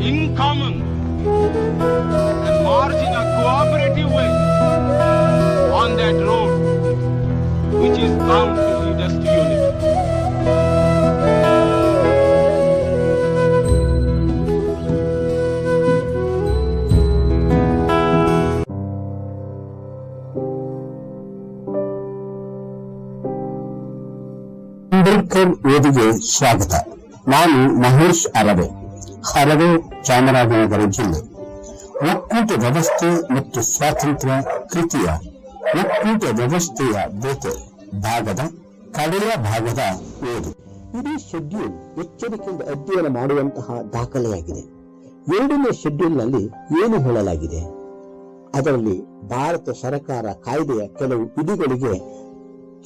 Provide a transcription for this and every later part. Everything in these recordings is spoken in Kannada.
in common and march in a cooperative way on that road which is bound to lead us to unity. Ambedkar ವೇದಿಗೆ ಸ್ವಾಗತ ನಾನು ಮಹೇಶ್ ಅರವೆ ಹರವೆ ಚಾಮರಾಜನಗರ ಜಿಲ್ಲೆ ಒಕ್ಕೂಟ ವ್ಯವಸ್ಥೆ ಮತ್ತು ಸ್ವಾತಂತ್ರ್ಯ ಕೃತಿಯ ಒಕ್ಕೂಟ ವ್ಯವಸ್ಥೆಯ ಬೇತೆ ಭಾಗದ ಕಡೆಯ ಭಾಗದ ಓದು. ಇಡೀ ಶೆಡ್ಯೂಲ್ ಎಚ್ಚರಿಕೆಯಿಂದ ಅಧ್ಯಯನ ಮಾಡುವಂತಹ ದಾಖಲೆಯಾಗಿದೆ. ಎರಡನೇ ಶೆಡ್ಯೂಲ್ನಲ್ಲಿ ಏನು ಹೇಳಲಾಗಿದೆ? ಅದರಲ್ಲಿ ಭಾರತ ಸರ್ಕಾರ ಕಾಯ್ದೆಯ ಕೆಲವು ವಿಧಿಗಳಿಗೆ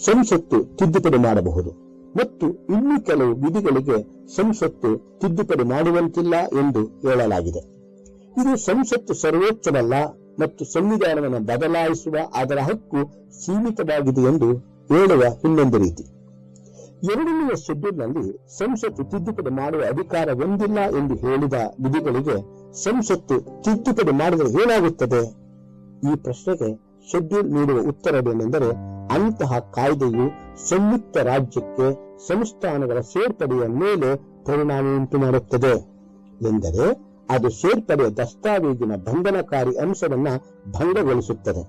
ಸಂಸತ್ತು ತಿದ್ದುಪಡಿ ಮಾಡಬಹುದು. ಮತ್ತು ಇನ್ನು ಕೆಲವು ವಿಧಿಗಳಿಗೆ ಸಂಸತ್ತು ತಿದ್ದುಪಡಿ ಮಾಡುವಂತಿಲ್ಲ ಎಂದು ಹೇಳಲಾಗಿದೆ. ಇದು ಸಂಸತ್ತು ಸರ್ವೋಚ್ಚವಲ್ಲ ಮತ್ತು ಸಂವಿಧಾನವನ್ನು ಬದಲಾಯಿಸುವ ಅದರ ಹಕ್ಕು ಸೀಮಿತವಾಗಿದೆ ಎಂದು ಹೇಳುವ ಇನ್ನೊಂದು ರೀತಿ. ಎರಡನೆಯ ಶೆಡ್ಯೂಲ್ನಲ್ಲಿ ಸಂಸತ್ತು ತಿದ್ದುಪಡಿ ಮಾಡುವ ಅಧಿಕಾರ ಹೊಂದಿಲ್ಲ ಎಂದು ಹೇಳಿದ ವಿಧಿಗಳಿಗೆ ಸಂಸತ್ತು ತಿದ್ದುಪಡಿ ಮಾಡಿದರೆ ಏನಾಗುತ್ತದೆ? ಈ ಪ್ರಶ್ನೆಗೆ ಶೆಡ್ಯೂಲ್ ನೀಡುವ ಉತ್ತರವೇನೆಂದರೆ ಅಂತಹ ಕಾಯ್ದೆಯು ಸಂಯುಕ್ತ ರಾಜ್ಯಕ್ಕೆ ಸಂಸ್ಥಾನಗಳ ಸೇರ್ಪಡೆಯ ಮೇಲೆ ಪರಿಣಾಮ ಉಂಟು ಮಾಡುತ್ತದೆ ಎಂದರೆ ಅದು ಸೇರ್ಪಡೆಯ ದಸ್ತಾವೇಜಿನ ಬಂಧನಕಾರಿ ಅಂಶವನ್ನ ಭಂಗಗೊಳಿಸುತ್ತದೆ.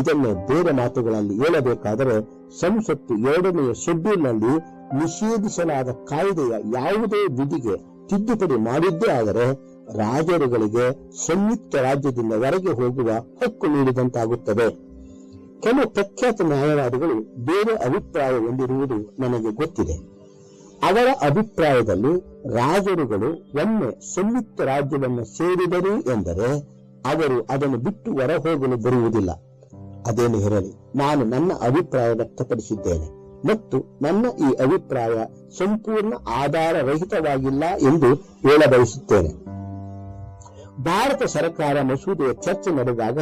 ಇದನ್ನು ಬೇರೆ ಮಾತುಗಳಲ್ಲಿ ಹೇಳಬೇಕಾದರೆ ಸಂಸತ್ತು ಎರಡನೆಯ ಶೆಡ್ಯೂಲ್ನಲ್ಲಿ ನಿಷೇಧಿಸಲಾದ ಕಾಯ್ದೆಯ ಯಾವುದೇ ವಿಧಿಗೆ ತಿದ್ದುಪಡಿ ಮಾಡಿದ್ದೇ ಆದರೆ ರಾಜರುಗಳಿಗೆ ಸಂಯುಕ್ತ ರಾಜ್ಯದಿಂದ ಹೊರಗೆ ಹೋಗುವ ಹಕ್ಕು ನೀಡಿದಂತಾಗುತ್ತದೆ. ಕೆಲವು ಪ್ರಖ್ಯಾತ ನ್ಯಾಯವಾದಿಗಳು ಬೇರೆ ಅಭಿಪ್ರಾಯ ಹೊಂದಿರುವುದು ನನಗೆ ಗೊತ್ತಿದೆ. ಅವರ ಅಭಿಪ್ರಾಯದಲ್ಲಿ ರಾಜರುಗಳು ಒಮ್ಮೆ ಸಂಯುಕ್ತ ರಾಜ್ಯವನ್ನು ಸೇರಿದರು ಎಂದರೆ ಅವರು ಅದನ್ನು ಬಿಟ್ಟು ಹೊರ ಹೋಗಲು ಬರುವುದಿಲ್ಲ. ಅದೇನು ಇರಲಿ ನಾನು ನನ್ನ ಅಭಿಪ್ರಾಯ ವ್ಯಕ್ತಪಡಿಸಿದ್ದೇನೆ ಮತ್ತು ನನ್ನ ಈ ಅಭಿಪ್ರಾಯ ಸಂಪೂರ್ಣ ಆಧಾರ ರಹಿತವಾಗಿಲ್ಲ ಎಂದು ಹೇಳಬಯಸುತ್ತೇನೆ. ಭಾರತ ಸರ್ಕಾರ ಮಸೂದೆಯ ಚರ್ಚೆ ನಡೆದಾಗ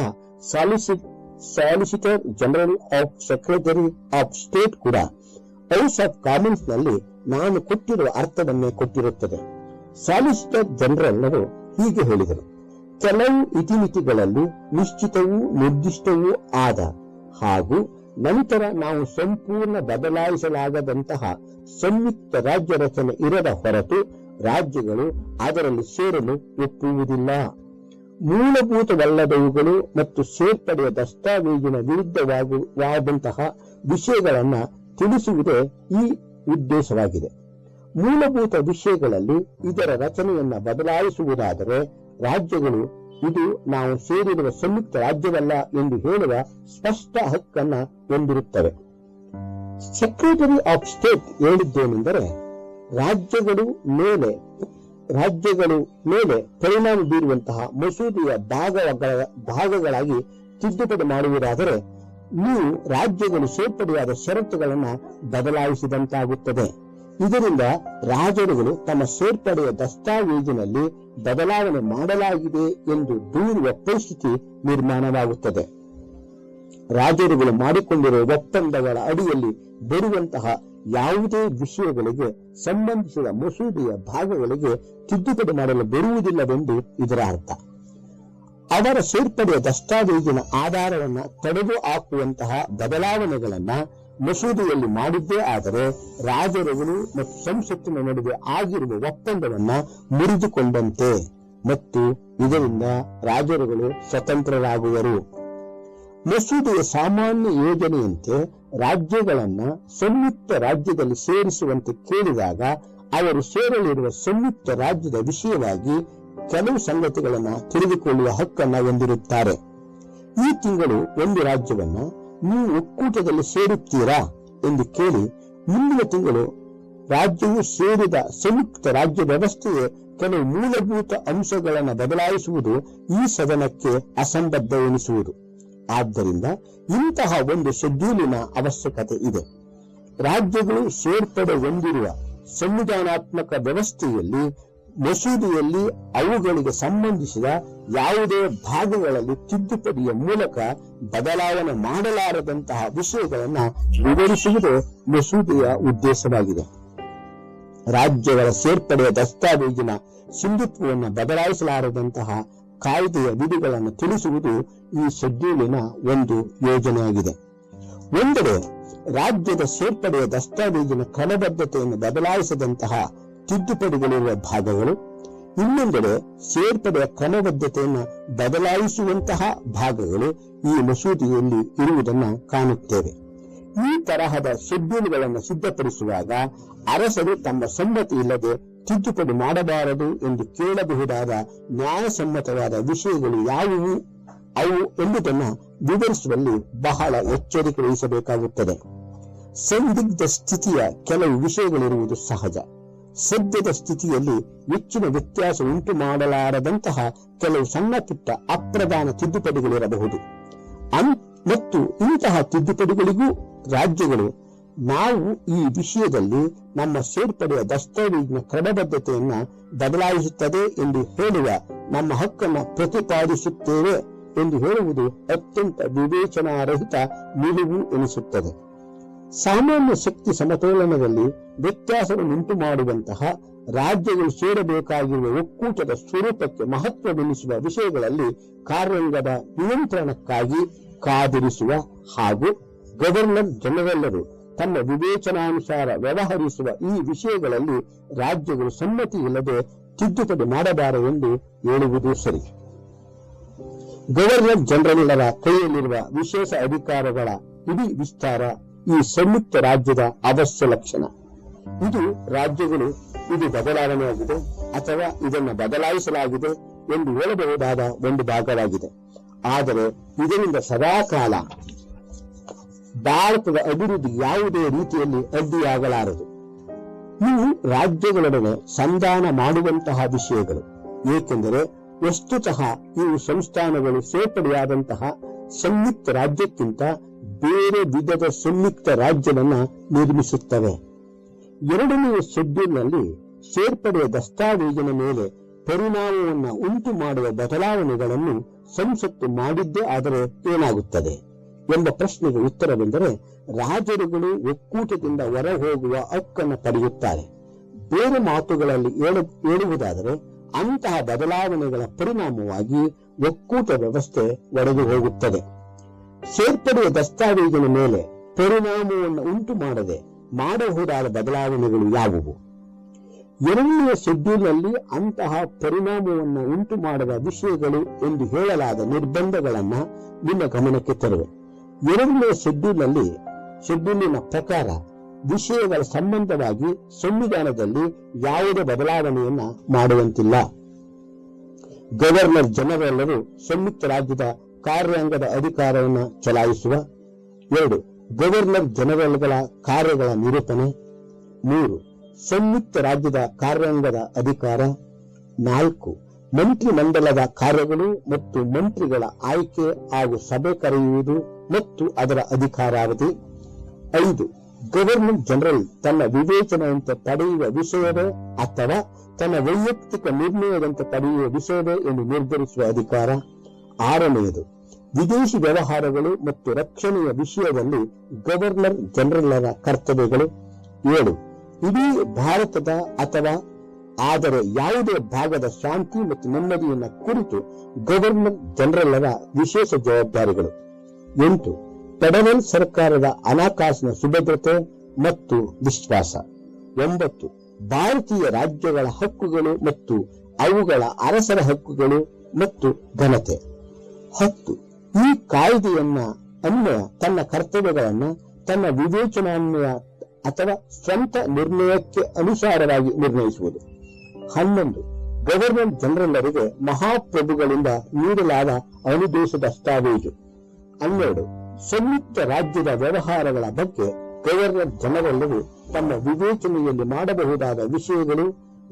ಸಾಲಿಸಿ solicitor general of secretary of state ಕೂಡ. ಹೌಸ್ ಆಫ್ ಕಾಮನ್ಸ್ನಲ್ಲಿ ನಾನು ಕೊಟ್ಟಿರುವ ಅರ್ಥವನ್ನೇ ಕೊಟ್ಟಿರುತ್ತದೆ. ಸಾಲಿಸಿಟರ್ ಜನರಲ್ನರು ಹೀಗೆ ಹೇಳಿದರು. ಕೆಲವು ಇತಿಮಿತಿಗಳಲ್ಲಿ ನಿಶ್ಚಿತವೂ ನಿರ್ದಿಷ್ಟವೂ ಆದ ಹಾಗೂ ನಂತರ ನಾವು ಸಂಪೂರ್ಣ ಬದಲಾಯಿಸಲಾಗದಂತಹ ಸಂಯುಕ್ತ ರಾಜ್ಯ ರಚನೆ ಇರದ ಹೊರತು ರಾಜ್ಯಗಳು ಅದರಲ್ಲಿ ಸೇರಲು ಒಪ್ಪುವುದಿಲ್ಲ. ಮೂಲಭೂತವಲ್ಲದವುಗಳು ಮತ್ತು ಸೇರ್ಪಡೆಯ ದಸ್ತಾವೇಜಿನ ವಿರುದ್ಧವಾಗುವಾದಂತಹ ವಿಷಯಗಳನ್ನು ತಿಳಿಸುವುದೇ ಈ ಉದ್ದೇಶವಾಗಿದೆ. ಮೂಲಭೂತ ವಿಷಯಗಳಲ್ಲಿ ಇದರ ರಚನೆಯನ್ನ ಬದಲಾಯಿಸುವುದಾದರೆ ರಾಜ್ಯಗಳು ಇದು ನಾವು ಸೇರಿರುವ ಸಂಯುಕ್ತ ರಾಜ್ಯವಲ್ಲ ಎಂದು ಹೇಳುವ ಸ್ಪಷ್ಟ ಹಕ್ಕನ್ನ ಹೊಂದಿರುತ್ತವೆ. ಸೆಕ್ರೆಟರಿ ಆಫ್ ಸ್ಟೇಟ್ ಹೇಳಿದ್ದೇನೆಂದರೆ ರಾಜ್ಯಗಳು ಮೇಲೆ ರಾಜ್ಯಗಳು ಮೇಲೆ ಪರಿಣಾಮ ಬೀರುವಂತಹ ಮಸೂದೆಯ ಭಾಗಗಳ ಭಾಗಗಳಾಗಿ ತಿದ್ದುಪಡಿ ಮಾಡುವುದಾದರೆ ನೀವು ರಾಜ್ಯಗಳು ಸೇರ್ಪಡೆಯಾದ ಷರತ್ತುಗಳನ್ನು ಬದಲಾಯಿಸಿದಂತಾಗುತ್ತದೆ. ಇದರಿಂದ ರಾಜರುಗಳು ತಮ್ಮ ಸೇರ್ಪಡೆಯ ದಸ್ತಾವೇಜಿನಲ್ಲಿ ಬದಲಾವಣೆ ಮಾಡಲಾಗಿದೆ ಎಂದು ದೂರುವ ಪರಿಸ್ಥಿತಿ ನಿರ್ಮಾಣವಾಗುತ್ತದೆ. ರಾಜರುಗಳು ಮಾಡಿಕೊಂಡಿರುವ ಒಪ್ಪಂದಗಳ ಅಡಿಯಲ್ಲಿ ಬರುವಂತಹ ಯಾವುದೇ ವಿಷಯಗಳಿಗೆ ಸಂಬಂಧಿಸಿದ ಮಸೂದೆಯ ಭಾಗಗಳಿಗೆ ತಿದ್ದುಪಡಿ ಮಾಡಲು ಬರುವುದಿಲ್ಲವೆಂದು ಇದರ ಅರ್ಥ. ಅವರ ಸೇರ್ಪಡೆಯ ದಸ್ತಾವೇಜಿನ ಆಧಾರವನ್ನು ತಡೆದು ಹಾಕುವಂತಹ ಬದಲಾವಣೆಗಳನ್ನ ಮಸೂದೆಯಲ್ಲಿ ಮಾಡಿದ್ದೇ ಆದರೆ ರಾಜರುಗಳು ಮತ್ತು ಸಂಸತ್ತಿನ ನಡುವೆ ಆಗಿರುವ ಒಪ್ಪಂದವನ್ನು ಮುರಿದುಕೊಂಡಂತೆ ಮತ್ತು ಇದರಿಂದ ರಾಜರುಗಳು ಸ್ವತಂತ್ರರಾಗುವರು. ಮಸೂದೆಯ ಸಾಮಾನ್ಯ ಯೋಜನೆಯಂತೆ ರಾಜ್ಯಗಳನ್ನ ಸಂಯುಕ್ತ ರಾಜ್ಯದಲ್ಲಿ ಸೇರಿಸುವಂತೆ ಕೇಳಿದಾಗ ಅವರು ಸೇರಲಿರುವ ಸಂಯುಕ್ತ ರಾಜ್ಯದ ವಿಷಯವಾಗಿ ಕೆಲವು ಸಂಗತಿಗಳನ್ನ ತಿಳಿದುಕೊಳ್ಳುವ ಹಕ್ಕನ್ನ ಹೊಂದಿರುತ್ತಾರೆ. ಈ ತಿಂಗಳು ಒಂದು ರಾಜ್ಯವನ್ನು ನೀವು ಒಕ್ಕೂಟದಲ್ಲಿ ಸೇರುತ್ತೀರಾ ಎಂದು ಕೇಳಿ ಮುಂದಿನ ತಿಂಗಳು ರಾಜ್ಯವು ಸೇರಿದ ಸಂಯುಕ್ತ ರಾಜ್ಯ ವ್ಯವಸ್ಥೆಯೇ ಕೆಲವು ಮೂಲಭೂತ ಅಂಶಗಳನ್ನು ಬದಲಾಯಿಸುವುದು ಈ ಸದನಕ್ಕೆ ಅಸಂಬದ್ಧ ಎನಿಸುವುದು. ಆದ್ದರಿಂದ ಇಂತಹ ಒಂದು ಶೆಡ್ಯೂಲಿನ ಅವಶ್ಯಕತೆ ಇದೆ. ರಾಜ್ಯಗಳು ಸೇರ್ಪಡೆ ಹೊಂದಿರುವ ಸಂವಿಧಾನಾತ್ಮಕ ವ್ಯವಸ್ಥೆಯಲ್ಲಿ, ಮಸೂದೆಯಲ್ಲಿ ಅವುಗಳಿಗೆ ಸಂಬಂಧಿಸಿದ ಯಾವುದೇ ಭಾಗಗಳಲ್ಲಿ ತಿದ್ದುಪಡಿಯ ಮೂಲಕ ಬದಲಾವಣೆ ಮಾಡಲಾರದಂತಹ ವಿಷಯಗಳನ್ನು ವಿವರಿಸುವುದು ಮಸೂದೆಯ ಉದ್ದೇಶವಾಗಿದೆ. ರಾಜ್ಯಗಳ ಸೇರ್ಪಡೆಯ ದಸ್ತಾವೇಜಿನ ಸಿಂಧುತ್ವವನ್ನು ಬದಲಾಯಿಸಲಾರದಂತಹ ಕಾಯ್ದೆಯ ವಿಧಿಗಳನ್ನು ತಿಳಿಸುವುದು ಈ ಶೆಡ್ಯೂಲಿನ ಒಂದು ಯೋಜನೆಯಾಗಿದೆ. ಒಂದೆಡೆ ರಾಜ್ಯದ ಸೇರ್ಪಡೆಯ ದಸ್ತಾವೇಜಿನ ಕ್ರಮಬದ್ಧತೆಯನ್ನು ಬದಲಾಯಿಸದಂತಹ ತಿದ್ದುಪಡಿಗಳಿರುವ ಭಾಗಗಳು, ಇನ್ನೊಂದೆಡೆ ಸೇರ್ಪಡೆಯ ಕ್ರಮಬದ್ಧತೆಯನ್ನು ಬದಲಾಯಿಸುವಂತಹ ಭಾಗಗಳು ಈ ಮಸೂದೆಯಲ್ಲಿ ಇರುವುದನ್ನು ಕಾಣುತ್ತೇವೆ. ಈ ತರಹದ ಶೆಡ್ಯೂಲ್ಗಳನ್ನು ಸಿದ್ಧಪಡಿಸುವಾಗ ಅರಸರು ತಮ್ಮ ಸಮ್ಮತಿ ಇಲ್ಲದೆ ತಿದ್ದುಪಡಿ ಮಾಡಬಾರದು ಎಂದು ಕೇಳಬಹುದಾದ ನ್ಯಾಯಸಮ್ಮತವಾದ ವಿಷಯಗಳು ಯಾವುವು? ಅವು ಎಂಬುದನ್ನು ವಿವರಿಸುವಲ್ಲಿ ಬಹಳ ಎಚ್ಚರಿಕೆ ವಹಿಸಬೇಕಾಗುತ್ತದೆ. ಸಂದಿಗ್ಧ ಸ್ಥಿತಿಯ ಕೆಲವು ವಿಷಯಗಳಿರುವುದು ಸಹಜ. ಸದ್ಯದ ಸ್ಥಿತಿಯಲ್ಲಿ ಹೆಚ್ಚಿನ ವ್ಯತ್ಯಾಸ ಉಂಟು ಮಾಡಲಾರದಂತಹ ಕೆಲವು ಸಣ್ಣ ಪುಟ್ಟ ಅಪ್ರಧಾನ ತಿದ್ದುಪಡಿಗಳಿರಬಹುದು. ಅನ್- ಮತ್ತು ಇಂತಹ ತಿದ್ದುಪಡಿಗಳಿಗೂ ರಾಜ್ಯಗಳು ನಾವು ಈ ವಿಷಯದಲ್ಲಿ ನಮ್ಮ ಸೇರ್ಪಡೆಯ ದಸ್ತಾವೇಜಿನ ಕ್ರಮಬದ್ಧತೆಯನ್ನು ಬದಲಾಯಿಸುತ್ತದೆ ಎಂದು ಹೇಳುವ ನಮ್ಮ ಹಕ್ಕನ್ನು ಪ್ರತಿಪಾದಿಸುತ್ತೇವೆ ಎಂದು ಹೇಳುವುದು ಅತ್ಯಂತ ವಿವೇಚನಾರಹಿತ ನಿಲುವು ಎನಿಸುತ್ತದೆ. ಸಾಮಾನ್ಯ ಶಕ್ತಿ ಸಮತೋಲನದಲ್ಲಿ ವ್ಯತ್ಯಾಸವನ್ನುಂಟು ಮಾಡುವಂತಹ ರಾಜ್ಯಗಳು ಸೇರಬೇಕಾಗಿರುವ ಒಕ್ಕೂಟದ ಸ್ವರೂಪಕ್ಕೆ ಮಹತ್ವವೆನಿಸುವ ವಿಷಯಗಳಲ್ಲಿ ಕಾರ್ಯಾಂಗದ ನಿಯಂತ್ರಣಕ್ಕಾಗಿ ಕಾದಿರಿಸುವ ಹಾಗೂ ಗವರ್ನರ್ ಜನರೆಲ್ಲರೂ ತಮ್ಮ ವಿವೇಚನಾನುಸಾರ ವ್ಯವಹರಿಸುವ ಈ ವಿಷಯಗಳಲ್ಲಿ ರಾಜ್ಯಗಳು ಸಮ್ಮತಿ ಇಲ್ಲದೆ ತಿದ್ದುಪಡಿ ಮಾಡಬಾರದೆಂದು ಹೇಳುವುದು ಸರಿ. ಗವರ್ನರ್ ಜನರಲ್ರ ಕೈಯಲ್ಲಿರುವ ವಿಶೇಷ ಅಧಿಕಾರಗಳ ಇಡೀ ವಿಸ್ತಾರ ಈ ಸಂಯುಕ್ತ ರಾಜ್ಯದ ಅವಶ್ಯ ಲಕ್ಷಣ. ಇದು ರಾಜ್ಯಗಳು ಇದು ಬದಲಾವಣೆಯಾಗಿದೆ ಅಥವಾ ಇದನ್ನು ಬದಲಾಯಿಸಲಾಗಿದೆ ಎಂದು ಹೇಳಬಹುದಾದ ಒಂದು ಭಾಗವಾಗಿದೆ. ಆದರೆ ಇದರಿಂದ ಸದಾಕಾಲ ಭಾರತದ ಅಭಿವೃದ್ಧಿ ಯಾವುದೇ ರೀತಿಯಲ್ಲಿ ಅಡ್ಡಿಯಾಗಲಾರದು. ಇವು ರಾಜ್ಯಗಳೊಡನೆ ಸಂಧಾನ ಮಾಡುವಂತಹ ವಿಷಯಗಳು. ಏಕೆಂದರೆ ವಸ್ತುತಃ ಇವು ಸಂಸ್ಥಾನಗಳು ಸೇರ್ಪಡೆಯಾದಂತಹ ಸಂಯುಕ್ತ ರಾಜ್ಯಕ್ಕಿಂತ ಬೇರೆ ವಿಧದ ಸಂಯುಕ್ತ ರಾಜ್ಯವನ್ನ ನಿರ್ಮಿಸುತ್ತವೆ. ಎರಡನೆಯ ಶೆಡ್ಯೂಲ್ನಲ್ಲಿ ಸೇರ್ಪಡೆಯ ದಸ್ತಾವೇಜಿನ ಮೇಲೆ ಪರಿಣಾಮವನ್ನು ಉಂಟು ಮಾಡುವ ಬದಲಾವಣೆಗಳನ್ನು ಸಂಸತ್ತು ಮಾಡಿದ್ದೇ ಆದರೆ ಏನಾಗುತ್ತದೆ? ಎಂಬ ಪ್ರಶ್ನೆಗೆ ಉತ್ತರವೆಂದರೆ ರಾಜರುಗಳು ಒಕ್ಕೂಟದಿಂದ ಹೊರ ಹೋಗುವ ಹಕ್ಕನ್ನು ಪಡೆಯುತ್ತಾರೆ. ಬೇರೆ ಮಾತುಗಳಲ್ಲಿ ಹೇಳು, ಹೇಳುವುದಾದರೆ ಅಂತಹ ಬದಲಾವಣೆಗಳ ಪರಿಣಾಮವಾಗಿ ಒಕ್ಕೂಟ ವ್ಯವಸ್ಥೆ ಒಡೆದು ಹೋಗುತ್ತದೆ. ಸೇರ್ಪಡೆಯ ದಸ್ತಾವೇಜಿನ ಮೇಲೆ ಪರಿಣಾಮವನ್ನು ಉಂಟು ಮಾಡದೆ ಮಾಡಬಹುದಾದ ಬದಲಾವಣೆಗಳು ಯಾವುವು? ಎರಡನೆಯ ಶೆಡ್ಯೂಲ್ನಲ್ಲಿ ಅಂತಹ ಪರಿಣಾಮವನ್ನು ಉಂಟು ಮಾಡುವ ವಿಷಯಗಳು ಎಂದು ಹೇಳಲಾದ ನಿರ್ಬಂಧಗಳನ್ನು ನಿಮ್ಮ ಗಮನಕ್ಕೆ ತರುವೆ. ಎರಡನೆಯ ಶೆಡ್ಯೂಲ್ನಲ್ಲಿ ಶೆಡ್ಯೂಲಿನ ಪ್ರಕಾರ ವಿಷಯಗಳ ಸಂಬಂಧವಾಗಿ ಸಂವಿಧಾನದಲ್ಲಿ ಯಾವುದೇ ಬದಲಾವಣೆಯನ್ನ ಮಾಡುವಂತಿಲ್ಲ. ಗವರ್ನರ್ ಜನರಲ್ಲರು ಸಂಯುಕ್ತ ರಾಜ್ಯದ ಕಾರ್ಯಾಂಗದ ಅಧಿಕಾರವನ್ನು ಚಲಾಯಿಸುವ. ಎರಡು, ಗವರ್ನರ್ ಜನರಲ್ಗಳ ಕಾರ್ಯಗಳ ನಿರೂಪಣೆ. ಮೂರು, ಸಂಯುಕ್ತ ರಾಜ್ಯದ ಕಾರ್ಯಾಂಗದ ಅಧಿಕಾರ. ನಾಲ್ಕು ಮಂತ್ರಿಮಂಡಲದ ಕಾರ್ಯಗಳು ಮತ್ತು ಮಂತ್ರಿಗಳ ಆಯ್ಕೆ ಹಾಗೂ ಸಭೆ ಕರೆಯುವುದು ಮತ್ತು ಅದರ ಅಧಿಕಾರಾವಧಿ. ಐದು, ಗವರ್ನರ್ ಜನರಲ್ ತನ್ನ ವಿವೇಚನೆಯಂತೆ ಪಡೆಯುವ ವಿಷಯವೇ ಅಥವಾ ತನ್ನ ವೈಯಕ್ತಿಕ ನಿರ್ಣಯದಂತೆ ಪಡೆಯುವ ವಿಷಯವೇ ಎಂದು ನಿರ್ಧರಿಸುವ ಅಧಿಕಾರ. ಆರನೆಯದು, ವಿದೇಶಿ ವ್ಯವಹಾರಗಳು ಮತ್ತು ರಕ್ಷಣೆಯ ವಿಷಯದಲ್ಲಿ ಗವರ್ನರ್ ಜನರಲ್ರ ಕರ್ತವ್ಯಗಳು. ಏಳು, ಇಡೀ ಭಾರತದ ಅಥವಾ ಆದರೆ ಯಾವುದೇ ಭಾಗದ ಶಾಂತಿ ಮತ್ತು ನೆಮ್ಮದಿಯನ್ನ ಕುರಿತು ಗವರ್ನರ್ ಜನರಲ್ರ ವಿಶೇಷ ಜವಾಬ್ದಾರಿಗಳು. ಎಂಟು, ಫೆಡರಲ್ ಸರ್ಕಾರದ ಹಣಕಾಸಿನ ಸುಭದ್ರತೆ ಮತ್ತು ವಿಶ್ವಾಸ. ಒಂಬತ್ತು, ಭಾರತೀಯ ರಾಜ್ಯಗಳ ಹಕ್ಕುಗಳು ಮತ್ತು ಅವುಗಳ ಅರಸರ ಹಕ್ಕುಗಳು ಮತ್ತು ಘನತೆ. ಹತ್ತು, ಈ ಕಾಯ್ದೆಯನ್ನ ಅನ್ವಯ ತನ್ನ ಕರ್ತವ್ಯಗಳನ್ನ ತನ್ನ ವಿವೇಚನಾನ್ವಯ ಅಥವಾ ಸ್ವಂತ ನಿರ್ಣಯಕ್ಕೆ ಅನುಸಾರವಾಗಿ ನಿರ್ಣಯಿಸುವುದು. ಹನ್ನೊಂದು. ಗವರ್ನರ್ ಜನರಲ್ಲರಿಗೆ ಮಹಾಪ್ರಭುಗಳಿಂದ ನೀಡಲಾದ ಅನುದೇಶ ದಸ್ತಾವೇಜು ಹನ್ನೆರಡು. ಸಂಯುಕ್ತ ರಾಜ್ಯದ ವ್ಯವಹಾರಗಳ ಬಗ್ಗೆ ಗವರ್ನರ್ ಜನರಲ್ಲರು ತಮ್ಮ ವಿವೇಚನೆಯಲ್ಲಿ ಮಾಡಬಹುದಾದ ವಿಷಯಗಳು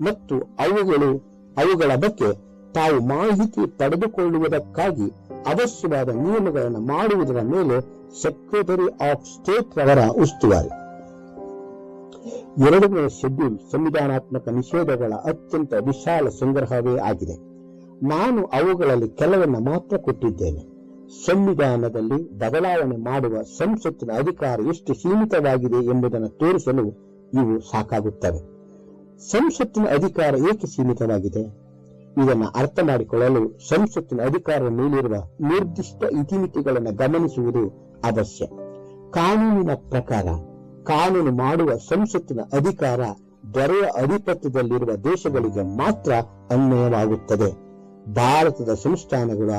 ಮತ್ತು ಅವುಗಳು, ಅವುಗಳ ಬಗ್ಗೆ ತಾವು ಮಾಹಿತಿ ಪಡೆದುಕೊಳ್ಳುವುದಕ್ಕಾಗಿ ಅವಶ್ಯವಾದ ನಿಯಮಗಳನ್ನು ಮಾಡುವುದರ ಮೇಲೆ ಸೆಕ್ರೆಟರಿ ಆಫ್ ಸ್ಟೇಟ್ ರವರ ಉಸ್ತುವಾರಿ. ಎರಡನೇ ಶೆಡ್ಯೂಲ್ ಸಂವಿಧಾನಾತ್ಮಕ ನಿಷೇಧಗಳ ಅತ್ಯಂತ ವಿಶಾಲ ಸಂಗ್ರಹವೇ ಆಗಿದೆ. ನಾನು ಅವುಗಳಲ್ಲಿ ಕೆಲವನ್ನು ಮಾತ್ರ ಕೊಟ್ಟಿದ್ದೇನೆ. ಸಂವಿಧಾನದಲ್ಲಿ ಬದಲಾವಣೆ ಮಾಡುವ ಸಂಸತ್ತಿನ ಅಧಿಕಾರ ಎಷ್ಟು ಸೀಮಿತವಾಗಿದೆ ಎಂಬುದನ್ನು ತೋರಿಸಲು ಇವು ಸಾಕಾಗುತ್ತವೆ. ಸಂಸತ್ತಿನ ಅಧಿಕಾರ ಏಕೆ ಸೀಮಿತವಾಗಿದೆ? ಇದನ್ನು ಅರ್ಥ ಮಾಡಿಕೊಳ್ಳಲು ಸಂಸತ್ತಿನ ಅಧಿಕಾರದ ಮೇಲಿರುವ ನಿರ್ದಿಷ್ಟ ಇತಿಮಿತಿಗಳನ್ನು ಗಮನಿಸುವುದು ಅವಶ್ಯ. ಕಾನೂನಿನ ಪ್ರಕಾರ ಕಾನೂನು ಮಾಡುವ ಸಂಸತ್ತಿನ ಅಧಿಕಾರ ದೊರೆಯ ಅಧಿಪತ್ಯದಲ್ಲಿರುವ ದೇಶಗಳಿಗೆ ಮಾತ್ರ ಅನ್ವಯವಾಗುತ್ತದೆ. ಭಾರತದ ಸಂಸ್ಥಾನಗಳ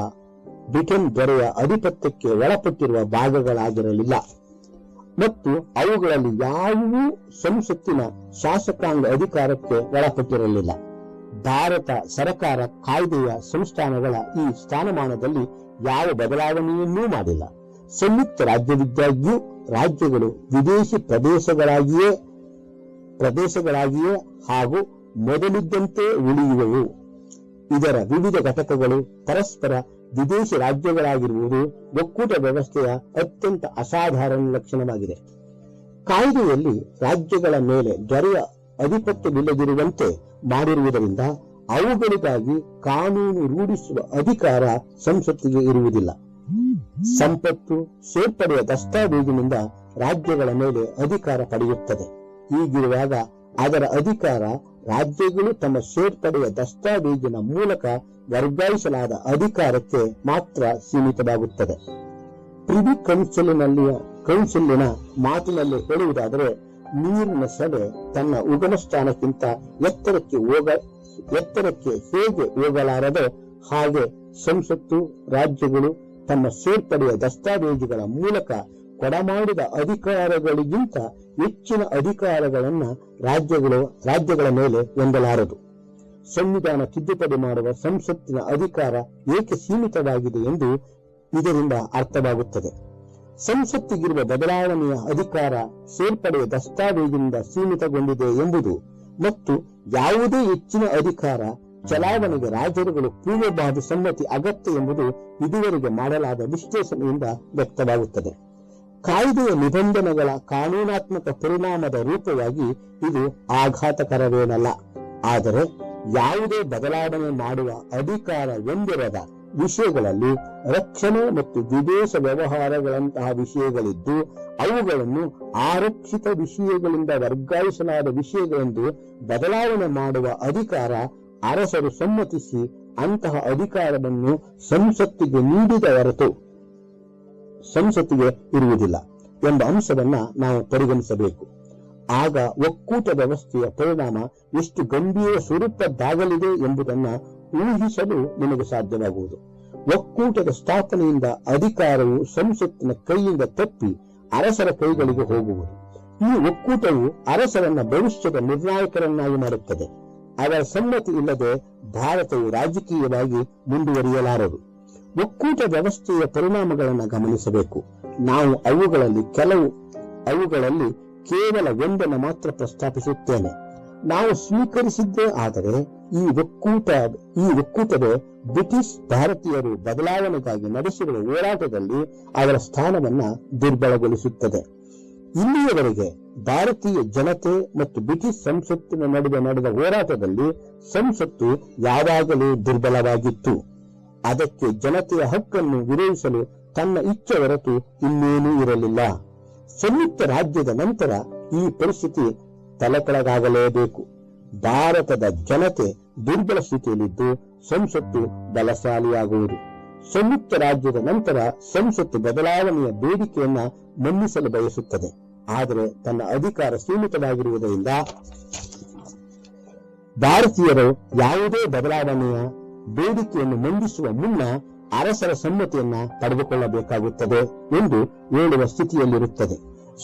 ಬ್ರಿಟನ್ ದೊರೆಯ ಅಧಿಪತ್ಯಕ್ಕೆ ಒಳಪಟ್ಟಿರುವ ಭಾಗಗಳಾಗಿರಲಿಲ್ಲ. ಮತ್ತು ಅವುಗಳಲ್ಲಿ ಯಾವುವೂ ಸಂಸತ್ತಿನ ಶಾಸಕಾಂಗ ಅಧಿಕಾರಕ್ಕೆ ಒಳಪಟ್ಟಿರಲಿಲ್ಲ. ಭಾರತ ಸರ್ಕಾರ ಕಾಯ್ದೆಯ ಸಂಸ್ಥಾನಗಳ ಈ ಸ್ಥಾನಮಾನದಲ್ಲಿ ಯಾವ ಬದಲಾವಣೆಯನ್ನೂ ಮಾಡಿಲ್ಲ. ಸಂಯುಕ್ತ ರಾಜ್ಯವಿದ್ದಾಗ್ಯೂ ರಾಜ್ಯಗಳು ವಿದೇಶಿ ಪ್ರದೇಶಗಳಾಗಿಯೇ ಪ್ರದೇಶಗಳಾಗಿಯೇ ಹಾಗೂ ಮೊದಲಿದ್ದಂತೆ ಉಳಿಯುವವು. ಇದರ ವಿವಿಧ ಘಟಕಗಳು ಪರಸ್ಪರ ವಿದೇಶಿ ರಾಜ್ಯಗಳಾಗಿರುವುದು ಒಕ್ಕೂಟ ವ್ಯವಸ್ಥೆಯ ಅತ್ಯಂತ ಅಸಾಧಾರಣ ಲಕ್ಷಣವಾಗಿದೆ. ಕಾಯ್ದೆಯಲ್ಲಿ ರಾಜ್ಯಗಳ ಮೇಲೆ ದೊರೆಯ ಅಧಿಪತ್ಯವಿಲ್ಲದಿರುವಂತೆ ಮಾಡಿರುವುದರಿಂದ ಅವುಗಳಿಗಾಗಿ ಕಾನೂನು ರೂಢಿಸುವ ಅಧಿಕಾರ ಸಂಸತ್ತಿಗೆ ಇರುವುದಿಲ್ಲ. ಸಂಪತ್ತು ಸೇರ್ಪಡೆಯ ದಸ್ತಾವೇಜಿನಿಂದ ರಾಜ್ಯಗಳ ಮೇಲೆ ಅಧಿಕಾರ ಪಡೆಯುತ್ತದೆ. ಹೀಗಿರುವಾಗ ಅದರ ಅಧಿಕಾರ ರಾಜ್ಯಗಳು ತಮ್ಮ ಸೇರ್ಪಡೆಯ ದಸ್ತಾವೇಜಿನ ಮೂಲಕ ವರ್ಗಾಯಿಸಲಾದ ಅಧಿಕಾರಕ್ಕೆ ಮಾತ್ರ ಸೀಮಿತವಾಗುತ್ತದೆ. ಪ್ರಿವಿ ಕೌನ್ಸಿಲಿನಲ್ಲಿ ಕೌನ್ಸಿಲಿನ ಮಾತಿನಲ್ಲಿ ಹೇಳುವುದಾದರೆ, ನೀರಿನ ಸಭೆ ತನ್ನ ಉಗಮ ಸ್ಥಾನಕ್ಕಿಂತ ಎತ್ತರಕ್ಕೆ ಹೋಗ, ಎತ್ತರಕ್ಕೆ ಹೇಗೆ ಹೋಗಲಾರದೋ ಹಾಗೆ ಸಂಸತ್ತು ರಾಜ್ಯಗಳು ತಮ್ಮ ಸೇರ್ಪಡೆಯ ದಸ್ತಾವೇಜುಗಳ ಮೂಲಕ ಕೊಡಮಾಡಿದ ಅಧಿಕಾರಗಳಿಗಿಂತ ಹೆಚ್ಚಿನ ಅಧಿಕಾರಗಳನ್ನು ರಾಜ್ಯಗಳು, ರಾಜ್ಯಗಳ ಮೇಲೆ ಹೊಂದಲಾರದು. ಸಂವಿಧಾನ ತಿದ್ದುಪಡಿ ಮಾಡುವ ಸಂಸತ್ತಿನ ಅಧಿಕಾರ ಏಕೆ ಸೀಮಿತವಾಗಿದೆ ಎಂದು ಇದರಿಂದ ಅರ್ಥವಾಗುತ್ತದೆ. ಸಂಸತ್ತಿಗಿರುವ ಬದಲಾವಣೆಯ ಅಧಿಕಾರ ಸೇರ್ಪಡೆಯ ದಸ್ತಾವೇಜಿನಿಂದ ಸೀಮಿತಗೊಂಡಿದೆ ಎಂಬುದು ಮತ್ತು ಯಾವುದೇ ಹೆಚ್ಚಿನ ಅಧಿಕಾರ ಚಲಾವಣೆಗೆ ರಾಜರುಗಳು ಪೂರ್ವಭಾವಿ ಸಮ್ಮತಿ ಅಗತ್ಯ ಎಂಬುದು ಇದುವರೆಗೆ ಮಾಡಲಾದ ವಿಶ್ಲೇಷಣೆಯಿಂದ ವ್ಯಕ್ತವಾಗುತ್ತದೆ. ಕಾಯ್ದೆಯ ನಿಬಂಧನೆಗಳ ಕಾನೂನಾತ್ಮಕ ಪರಿಣಾಮದ ರೂಪವಾಗಿ ಇದು ಆಘಾತಕರವೇನಲ್ಲ. ಆದರೆ ಯಾವುದೇ ಬದಲಾವಣೆ ಮಾಡುವ ಅಧಿಕಾರ ಎಂದಿರದ ವಿಷಯಗಳಲ್ಲಿ ರಕ್ಷಣೆ ಮತ್ತು ವಿದೇಶ ವ್ಯವಹಾರಗಳಂತಹ ವಿಷಯಗಳಿದ್ದು, ಅವುಗಳನ್ನು ಆರಕ್ಷಿತ ವಿಷಯಗಳಿಂದ ವರ್ಗಾಯಿಸಲಾದ ವಿಷಯಗಳೆಂದು ಬದಲಾವಣೆ ಮಾಡುವ ಅಧಿಕಾರ ಅರಸರು ಸಮ್ಮತಿಸಿ ಅಂತಹ ಅಧಿಕಾರವನ್ನು ಸಂಸತ್ತಿಗೆ ನೀಡಿದ ಹೊರತು ಸಂಸತ್ತಿಗೆ ಇರುವುದಿಲ್ಲ ಎಂಬ ಅಂಶವನ್ನ ನಾವು ಪರಿಗಣಿಸಬೇಕು. ಆಗ ಒಕ್ಕೂಟ ವ್ಯವಸ್ಥೆಯ ಪರಿಣಾಮ ಎಷ್ಟು ಗಂಭೀರ ಸ್ವರೂಪದ್ದಾಗಲಿದೆ ಎಂಬುದನ್ನ ಊಹಿಸಲು ನಿಮಗೆ ಸಾಧ್ಯವಾಗುವುದು. ಒಕ್ಕೂಟದ ಸ್ಥಾಪನೆಯಿಂದ ಅಧಿಕಾರವು ಸಂಸತ್ತಿನ ಕೈಯಿಂದ ತಪ್ಪಿ ಅರಸರ ಕೈಗಳಿಗೆ ಹೋಗುವುದು. ಈ ಒಕ್ಕೂಟವು ಅರಸರನ್ನ ಭವಿಷ್ಯದ ನಿರ್ಣಾಯಕರನ್ನಾಗಿ ಮಾಡುತ್ತದೆ. ಅವರ ಸಮ್ಮತಿ ಇಲ್ಲದೆ ಭಾರತವು ರಾಜಕೀಯವಾಗಿ ಮುಂದುವರಿಯಲಾರದು. ಒಕ್ಕೂಟ ವ್ಯವಸ್ಥೆಯ ಪರಿಣಾಮಗಳನ್ನು ಗಮನಿಸಬೇಕು. ನಾವು ಅವುಗಳಲ್ಲಿ ಕೆಲವು, ಅವುಗಳಲ್ಲಿ ಕೇವಲ ಒಂದನ್ನು ಮಾತ್ರ ಪ್ರಸ್ತಾಪಿಸುತ್ತೇನೆ. ನಾವು ಸ್ವೀಕರಿಸಿದ್ದೇ ಆದರೆ ಈ ಒಕ್ಕೂಟ, ಈ ಒಕ್ಕೂಟವೇ ಬ್ರಿಟಿಷ್ ಭಾರತೀಯರು ಬದಲಾವಣೆಗಾಗಿ ನಡೆಸಿರುವ ಹೋರಾಟದಲ್ಲಿ ಅವರ ಸ್ಥಾನವನ್ನ ದುರ್ಬಲಗೊಳಿಸುತ್ತದೆ ಇಲ್ಲಿಯವರೆಗೆ ಭಾರತೀಯ ಜನತೆ ಮತ್ತು ಬ್ರಿಟಿಷ್ ಸಂಸತ್ತಿನ ನಡುವೆ ನಡೆದ ಹೋರಾಟದಲ್ಲಿ ಸಂಸತ್ತು ಯಾವಾಗಲೂ ದುರ್ಬಲವಾಗಿತ್ತು. ಅದಕ್ಕೆ ಜನತೆಯ ಹಕ್ಕನ್ನು ವಿರೋಧಿಸಲು ತನ್ನ ಇಚ್ಛೆ ಹೊರತು ಇನ್ನೇನೂ ಇರಲಿಲ್ಲ. ಸಂಯುಕ್ತ ರಾಜ್ಯದ ನಂತರ ಈ ಪರಿಸ್ಥಿತಿ ತಲೆಕೆಳಗಾಗಲೇಬೇಕು. ಭಾರತದ ಜನತೆ ದುರ್ಬಲ ಸ್ಥಿತಿಯಲ್ಲಿದ್ದು ಸಂಸತ್ತು ಬಲಶಾಲಿಯಾಗುವುದು. ಸಂಯುಕ್ತ ರಾಜ್ಯದ ನಂತರ ಸಂಸತ್ತು ಬದಲಾವಣೆಯ ಬೇಡಿಕೆಯನ್ನ ಮನ್ನಿಸಲು ಬಯಸುತ್ತದೆ. ಆದರೆ ತನ್ನ ಅಧಿಕಾರ ಸೀಮಿತವಾಗಿರುವುದರಿಂದ ಭಾರತೀಯರು ಯಾವುದೇ ಬದಲಾವಣೆಯ ಬೇಡಿಕೆಯನ್ನು ಮಂಡಿಸುವ ಮುನ್ನ ಅರಸರ ಸಮ್ಮತಿಯನ್ನ ಪಡೆದುಕೊಳ್ಳಬೇಕಾಗುತ್ತದೆ ಎಂದು ಹೇಳುವ ಸ್ಥಿತಿಯಲ್ಲಿರುತ್ತದೆ.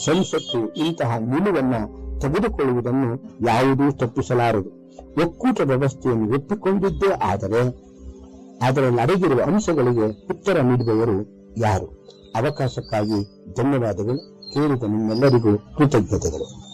ಸಂಸತ್ತು ಇಂತಹ ನಿಲುವನ್ನ ತೆಗೆದುಕೊಳ್ಳುವುದನ್ನು ಯಾವುದೂ ತಪ್ಪಿಸಲಾರದು. ಒಕ್ಕೂಟ ವ್ಯವಸ್ಥೆಯನ್ನು ಒಪ್ಪಿಕೊಂಡಿದ್ದೇ ಆದರೆ ಅದರಲ್ಲಿ ಅಡಗಿರುವ ಅಂಶಗಳಿಗೆ ಉತ್ತರ ನೀಡಿದವರು ಯಾರು? ಅವಕಾಶಕ್ಕಾಗಿ ಧನ್ಯವಾದಗಳು. ಕೇಳಿದ ನಿಮ್ಮೆಲ್ಲರಿಗೂ ಕೃತಜ್ಞತೆಗಳು.